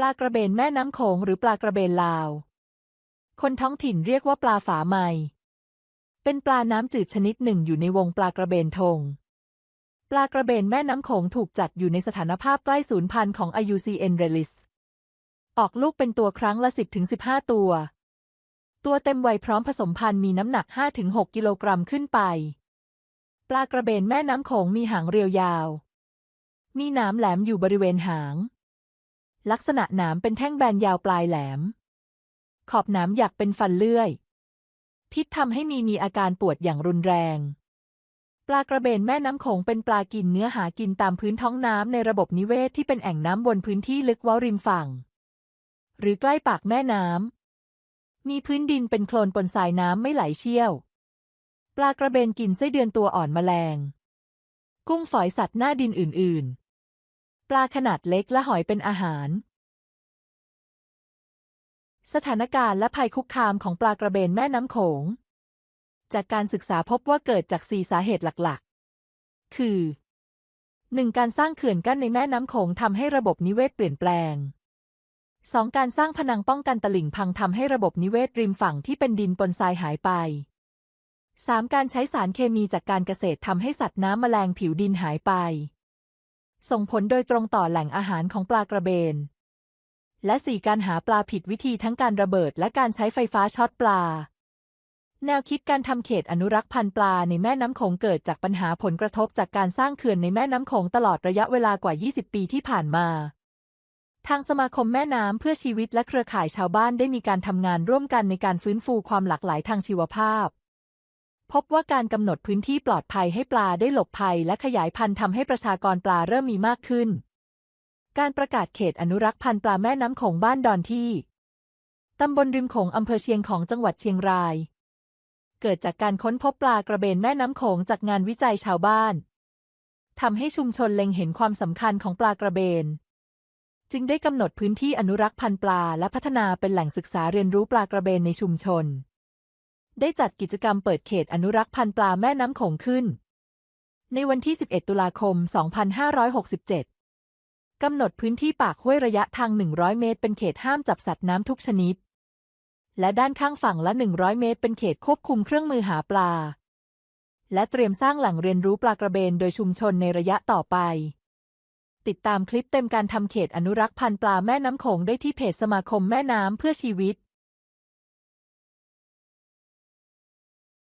ปลากระเบนแม่น้ำโขงหรือปลากระเบนลาว คนท้องถิ่นเรียกว่าปลาฝาไมเป็นปลาน้ำจืดชนิดหนึ่งอยู่ในวงปลากระเบนทง ปลากระเบนแม่น้ำโขงถูกจัดอยู่ในสถานภาพใกล้สูญพันธุ์ของ IUCN Relis ออกลูกเป็นตัวครั้งละ 10-15 ตัว ตัวเต็มวัยพร้อมผสมพันธุ์มีน้ำหนัก 5-6 กิโลกรัมขึ้นไป ปลากระเบนแม่น้ำโขงมีหางเรียวยาว มีหนามแหลมอยู่บริเวณหาง ลักษณะหนามเป็นแท่งแบนยาวปลายแหลม ขอบหนามหยักเป็นฟันเลื่อย พิษทำให้มีมีอาการปวดอย่างรุนแรง ปลากระเบนแม่น้ำโขงเป็นปลากินเนื้อหากินตามพื้นท้องน้ำในระบบนิเวศที่เป็นแอ่งน้ำบนพื้นที่ลึกเว้าริมฝั่ง หรือใกล้ปากแม่น้ำ มีพื้นดินเป็นโคลนปนทรายน้ำไม่ไหลเชี่ยว ปลากระเบนกินไส้เดือนตัวอ่อนแมลง กุ้งฝอยสัตว์หน้าดินอื่น ๆ ปลาขนาดเล็กและหอยเป็นอาหาร สถานการณ์และภัยคุกคามของปลากระเบนแม่น้ำโขง จากการศึกษาพบว่าเกิดจากสี่สาเหตุหลักๆ คือ 1. การสร้างเขื่อนกั้นในแม่น้ำโขงทำให้ระบบนิเวศเปลี่ยนแปลง 2. การสร้างพนังป้องกันตลิ่งพังทำให้ระบบนิเวศริมฝั่งที่เป็นดินปนทรายหายไป 3. การใช้สารเคมีจากการเกษตรทำให้สัตว์น้ำแมลงผิวดินหายไป ส่งผลโดยตรงต่อแหล่งอาหารของปลากระเบน และ 4. การหาปลาผิดวิธีทั้งการระเบิดและการใช้ไฟฟ้าช็อตปลา แนวคิดการทำเขตอนุรักษ์พันธุ์ปลาในแม่น้ำโขงเกิดจากปัญหาผลกระทบจากการสร้างเขื่อนในแม่น้ำโขงตลอดระยะเวลากว่า 20 ปีที่ผ่านมาทางสมาคมแม่น้ำเพื่อชีวิตและเครือข่ายชาวบ้านได้มีการทำงานร่วมกันในการฟื้นฟูความหลากหลายทางชีวภาพ พบว่าการกำหนดพื้นที่ปลอดภัยให้ปลาได้หลบภัยและขยายพันธุ์ทำให้ประชากรปลาเริ่มมีมากขึ้น การประกาศเขตอนุรักษ์พันธุ์ปลาแม่น้ำโขงบ้านดอนที่ตำบลริมโขงอำเภอเชียงของจังหวัดเชียงราย เกิดจากการค้นพบปลากระเบนแม่น้ำโขงจากงานวิจัยชาวบ้านทำให้ชุมชนเล็งเห็นความสำคัญของปลากระเบน จึงได้กำหนดพื้นที่อนุรักษ์พันธุ์ปลาและพัฒนาเป็นแหล่งศึกษาเรียนรู้ปลากระเบนในชุมชน ได้จัดกิจกรรมเปิดเขตอนุรักษ์พันธุ์ปลาแม่น้ำโขงขึ้น ในวันที่ 11 ตุลาคม 2567 กำหนดพื้นที่ปากห้วยระยะทาง 100 เมตร เป็นเขตห้ามจับสัตว์น้ำทุกชนิด และด้านข้างฝั่งละ 100 เมตร เป็นเขตควบคุมเครื่องมือหาปลา และเตรียมสร้างแหล่งเรียนรู้ปลากระเบนโดยชุมชนในระยะต่อไป ติดตามคลิปเต็มการทำเขตอนุรักษ์พันธุ์ปลาแม่น้ำโขงได้ที่เพจสมาคมแม่น้ำเพื่อชีวิต